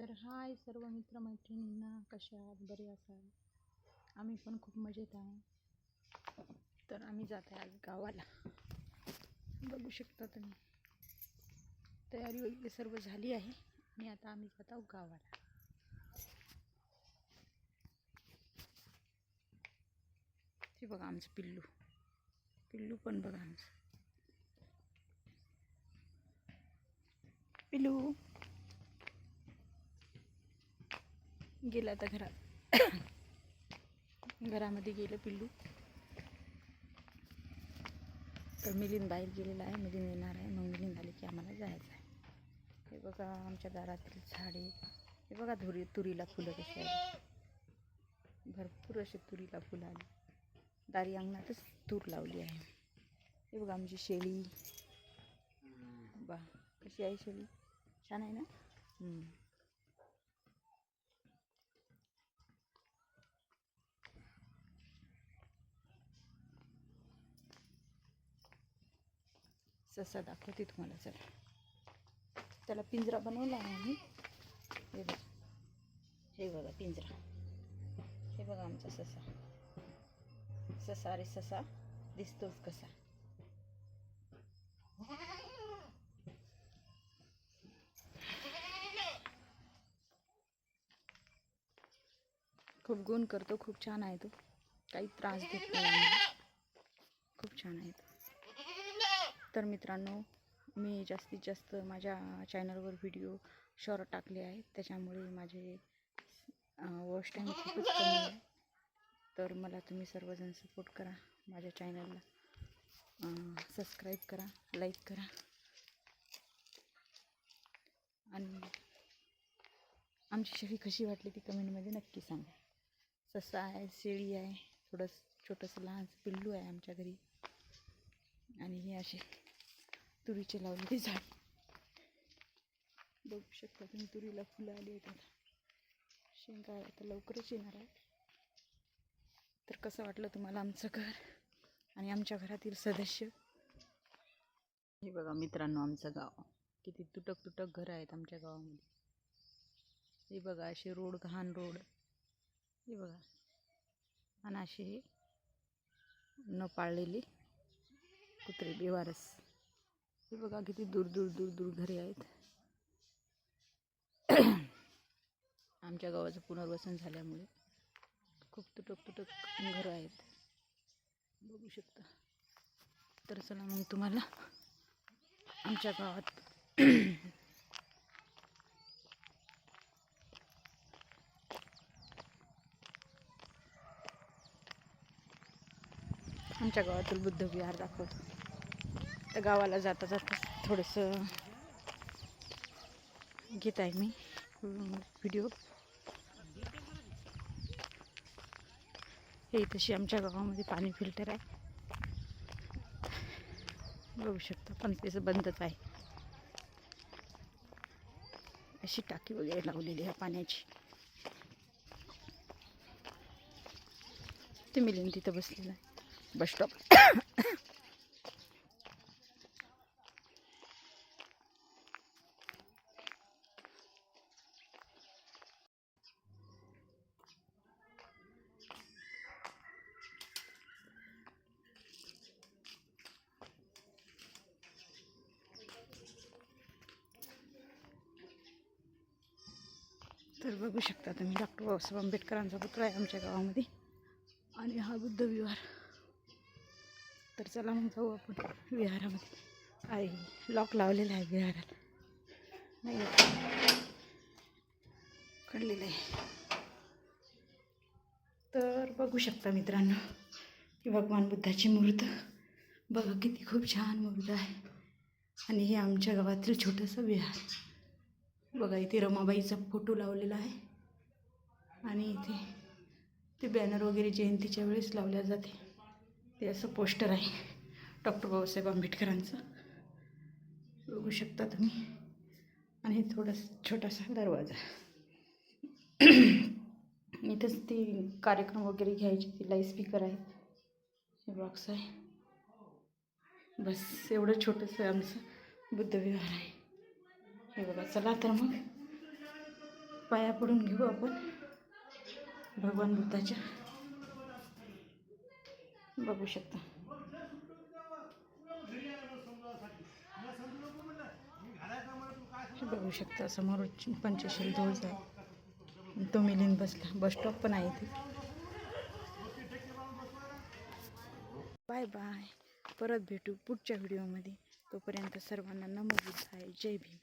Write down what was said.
तर हाय सर्व मित्रमैत्रिणींना कशा आहात? बरे असाल? आम्ही पण खूप मजेत आहे. तर आम्ही जात आहे आज गावाला. बघू शकता तुम्ही. तयारी वगैरे सर्व झाली आहे. आणि आता आम्ही जात आहोत गावाला. हे बघा आमचं पिल्लू. पिल्लू पण बघा आमचं. पिल्लू. गेला आता घरात. घरामध्ये गेलं पिल्लू. तर मिलिंद बाहेर गेलेला आहे. मिलिंद येणार आहे. मग मिलिंद आले की आम्हाला जायचं आहे. हे बघा आमच्या दारातील झाडे. हे बघा धुरी तुरीला फुलं कशी आली. भरपूर असे तुरीला फुलं आली. दारी अंगणातच तूर लावली आहे. हे बघा आमची शेळी. बा कशी आहे शेळी? छान आहे ना? ससा दाखवते तुम्हाला चला. त्याला पिंजरा बनवला आहे आम्ही. हे बघा. हे बघा पिंजरा. हे बघा आमचा ससा. ससा रे ससा दिसतोच कसा. खूप गुण करतो खूप छान आहे तो. काही त्रास देत नाही खूप छान आहे तो. तर मित्रांनो मी जास्तीत जास्त माझ्या चॅनलवर व्हिडिओ शॉर्ट टाकले आहेत. त्याच्यामुळे माझे वॉच टाईम खूपच कमी आहे. तर मला तुम्ही सर्वजण सपोर्ट करा माझ्या चॅनलला सबस्क्राईब करा लाईक करा. आणि आमची शेळी कशी वाटली ती कमेंटमध्ये नक्की सांगा. ससा आहे शेळी आहे थोडंसं छोटंसं लहानसं पिल्लू आहे आमच्या घरी. आणि हे असे तुरीचे लावलेले झाड. बघू शकता तुम्ही तुरीला फुलं आली आहेत आता. शेंगा आता लवकरच येणार आहे तर कसं वाटलं तुम्हाला आमचं घर आणि आमच्या घरातील सदस्य? हे बघा मित्रांनो आमचं गाव. किती तुटक तुटक घरं आहेत आमच्या गावामध्ये. हे बघा असे रोड घाण रोड. हे बघा. आणि असे हे न पाळलेले कुत्रे बेवारस. हे बघा किती दूर दूर दूर दूर घरे आहेत. आमच्या गावाचं पुनर्वसन झाल्यामुळे खूप तुटक तुटक घरं आहेत. बघू शकता. तर चला मग तुम्हाला आमच्या गावात आमच्या गावातील बुद्ध विहार दाखवतो. तर गावाला जाता जाता थोडंसं घेत आहे मी व्हिडिओ हे तशी आमच्या गावामध्ये पाणी फिल्टर आहे. बघू शकता पण त्याचं बंदच आहे. अशी टाकी वगैरे लावलेली आहे पाण्याची. ते मिलिंद तिथं बसलेलं आहे. बस स्टॉप तर बघू शकता तुम्ही डॉक्टर बाबासाहेब आंबेडकरांचा पुतळा आहे आमच्या गावामध्ये. आणि हा बुद्ध विहार. तर चला मग जाऊ आपण विहारामध्ये. आहे लॉक लावलेला आहे विहाराला. नाही येत. काढलेलं आहे. तर बघू शकता मित्रांनो ही भगवान बुद्धाची मूर्त. बघा किती खूप छान मूर्त आहे. आणि हे आमच्या गावातील छोटंसं विहार. बघा इथे रमाबाईचा फोटो लावलेला आहे. आणि इथे ते बॅनर वगैरे जयंतीच्या वेळेस लावल्या जाते. ते असं पोस्टर आहे. डॉक्टर बाबासाहेब आंबेडकरांचं. बघू शकता तुम्ही. आणि थोडासा छोटासा दरवाजा. इथंच ती कार्यक्रम वगैरे घ्यायची. ती लाइट स्पीकर आहे. हे बॉक्स आहे. बस एवढं छोटंसं आमचं बुद्धविहार आहे. हे बघा चला तर मग. पाया पडून घेऊ आपण. भगवान बुद्धाच्या बघू शकता. बघू शकता समोर पंचशील ध्वज आहे तो मिलिंद बसला. बस स्टॉप पण आहे इथे. Bye bye. परत भेटू पुढच्या व्हिडिओमध्ये. तोपर्यंत सर्वांना नमो बुद्धाय. जय भीम.